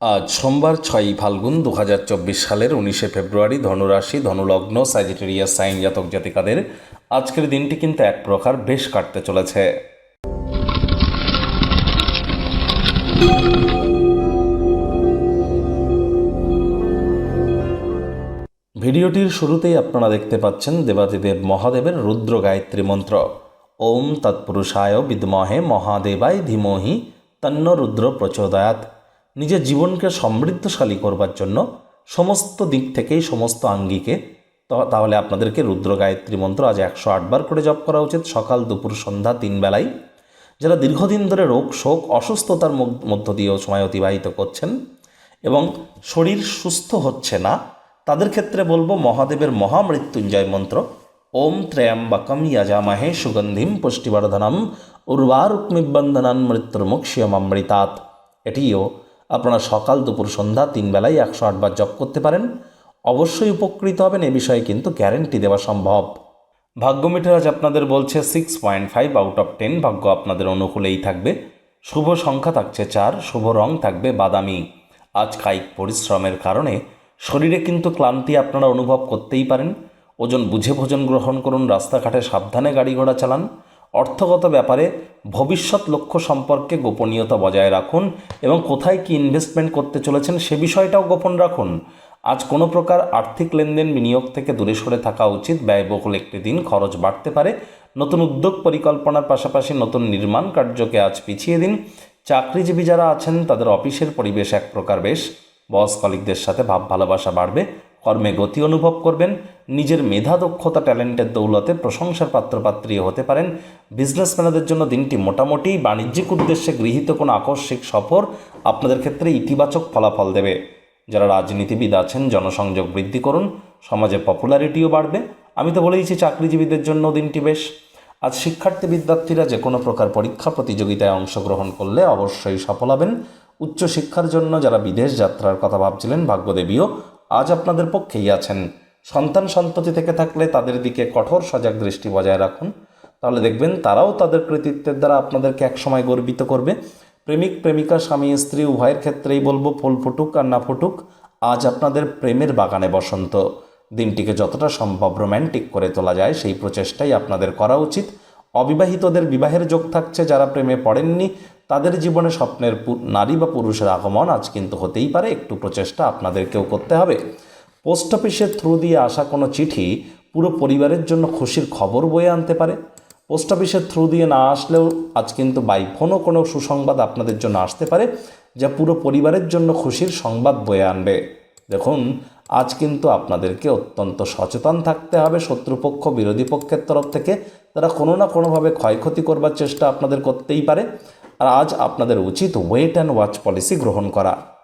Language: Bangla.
আজ সোমবার ছয়ই ফাল্গুন দু হাজার চব্বিশ সালের উনিশে ফেব্রুয়ারি ধনুরাশি, ধনুলগ্ন স্যাজিটেরিয়াস সাইন জাতক জাতিকাদের আজকের দিনটি কিন্তু এক প্রকার বেশ কাটতে চলেছে। ভিডিওটির শুরুতেই আপনারা দেখতে পাচ্ছেন দেবাদিদেব মহাদেবের রুদ্র গায়ত্রী মন্ত্র। ওম তৎপুরুষায় বিদ্মহে মহাদেবায় ধীমহি তন্ন রুদ্র প্রচোদয়াত নিজের জীবনকে সমৃদ্ধশালী করবার জন্য সমস্ত দিক থেকেই সমস্ত আঙ্গিকে তাহলে আপনাদেরকে রুদ্র গায়ত্রী মন্ত্র আজ একশো আটবার করে জপ করা উচিত। সকাল, দুপুর, সন্ধ্যা, তিন বেলায় যারা দীর্ঘদিন ধরে রোগ, শোক, অসুস্থতার মধ্য- দিয়েও সময় অতিবাহিত করছেন এবং শরীর সুস্থ হচ্ছে না, তাদের ক্ষেত্রে বলব মহাদেবের মহামৃত্যুঞ্জয় মন্ত্র, ওম ত্রয়ম্বকম ইয়াজামহে সুগন্ধিম পুষ্টিবর্ধনম উর্বারুক্মিবন্ধনান মৃত্যুর্মুক্ষিয়মৃতাৎ এটিও আপনারা সকাল দুপুর সন্ধ্যা তিন বেলায় একশো আটবার জপ করতে পারেন। অবশ্যই উপকৃত হবেন, এ বিষয়ে কিন্তু গ্যারেন্টি দেওয়া সম্ভব। ভাগ্য মিটার আজ আপনাদের বলছে six point five out of ten ভাগ্য আপনাদের অনুকূলেই থাকবে। শুভ সংখ্যা থাকছে চার, শুভ রং থাকবে বাদামি। আজ কায়িক পরিশ্রমের কারণে শরীরে কিন্তু ক্লান্তি আপনারা অনুভব করতেই পারেন। ওজন বুঝে ভোজন গ্রহণ করুন, রাস্তাঘাটে সাবধানে গাড়ি ঘোড়া চালান। অর্থগত ব্যাপারে ভবিষ্যৎ লক্ষ্য সম্পর্কে গোপনীয়তা বজায় রাখুন এবং কোথায় কি ইনভেস্টমেন্ট করতে চলেছেন সে বিষয়টাও গোপন রাখুন। আজ কোনো প্রকার আর্থিক লেনদেন বিনিয়োগ থেকে দূরে সরে থাকা উচিত, ব্যয়বহুল একটি দিন, খরচ বাড়তে পারে। নতুন উদ্যোগ পরিকল্পনার পাশাপাশি নতুন নির্মাণ কার্যকে আজ পিছিয়ে দিন। চাকরিজীবী যারা আছেন, তাদের অফিসের পরিবেশ এক প্রকার বেশ। বস কলিকদের সাথে ভাব ভালোবাসা বাড়বে। কর্মে গতি অনুভব করবেন, নিজের মেধা দক্ষতা, ট্যালেন্টের দৌলতে প্রশংসার পাত্রপাত্রী হতে পারেন। বিজনেসম্যানদের জন্য দিনটি মোটামুটি বাণিজ্যিক উদ্দেশ্যে গৃহীত কোনো আকস্মিক সফর আপনাদের ক্ষেত্রে ইতিবাচক ফলাফল দেবে। যারা রাজনীতিবিদ আছেন, জনসংযোগ বৃদ্ধি করুন, সমাজে পপুলারিটিও বাড়বে। আমি তো বলেইছি চাকরিজীবীদের জন্য দিনটি বেশ। আজ শিক্ষার্থী বিদ্যার্থীরা যে কোনো প্রকার পরীক্ষা প্রতিযোগিতায় অংশগ্রহণ করলে অবশ্যই সফল হবেন। উচ্চশিক্ষার জন্য যারা বিদেশ যাত্রার কথা ভাবছিলেন, ভাগ্যদেবীও আজ আপনাদের পক্ষেই আছেন। সন্তান সন্ততি থেকে থাকলে তাদের দিকে কঠোর সজাগ দৃষ্টি বজায় রাখুন। তাহলে দেখবেন তারাও তাদের কৃতিত্বের দ্বারা আপনাদেরকে একসময় গর্বিত করবে। প্রেমিক, প্রেমিকা, স্বামী, স্ত্রী, উভয়ের ক্ষেত্রেই বলব, ফুল ফুটুক আর না ফুটুক, আজ আপনাদের প্রেমের বাগানে বসন্ত। দিনটিকে যতটা সম্ভব রোম্যান্টিক করে তোলা যায়, সেই প্রচেষ্টাই আপনাদের করা উচিত। অবিবাহিতদের বিবাহের যোগ থাকছে, যারা প্রেমে পড়েননি, তাদের জীবনে স্বপ্নের নারী বা পুরুষের আগমন আজ কিন্তু হতেই পারে, একটু প্রচেষ্টা আপনাদেরকেও করতে হবে। পোস্ট অফিসের থ্রু দিয়ে আসা কোনো চিঠি পুরো পরিবারের জন্য খুশির খবর বয়ে আনতে পারে। পোস্ট অফিসের থ্রু দিয়ে না আসলেও আজ কিন্তু বাই ফোনও কোনো সুসংবাদ আপনাদের জন্য আসতে পারে, যা পুরো পরিবারের জন্য খুশির সংবাদ বয়ে আনবে। দেখুন আজ কিন্তু আপনাদেরকে অত্যন্ত সচেতন থাকতে হবে, শত্রুপক্ষ, বিরোধী পক্ষের তরফ থেকে। তারা কোনো না কোনোভাবে ক্ষয়ক্ষতি করবার চেষ্টা আপনাদের করতেই পারে। আর আজ আপনাদের উচিত ওয়েট অ্যান্ড ওয়াচ পলিসি গ্রহণ করা।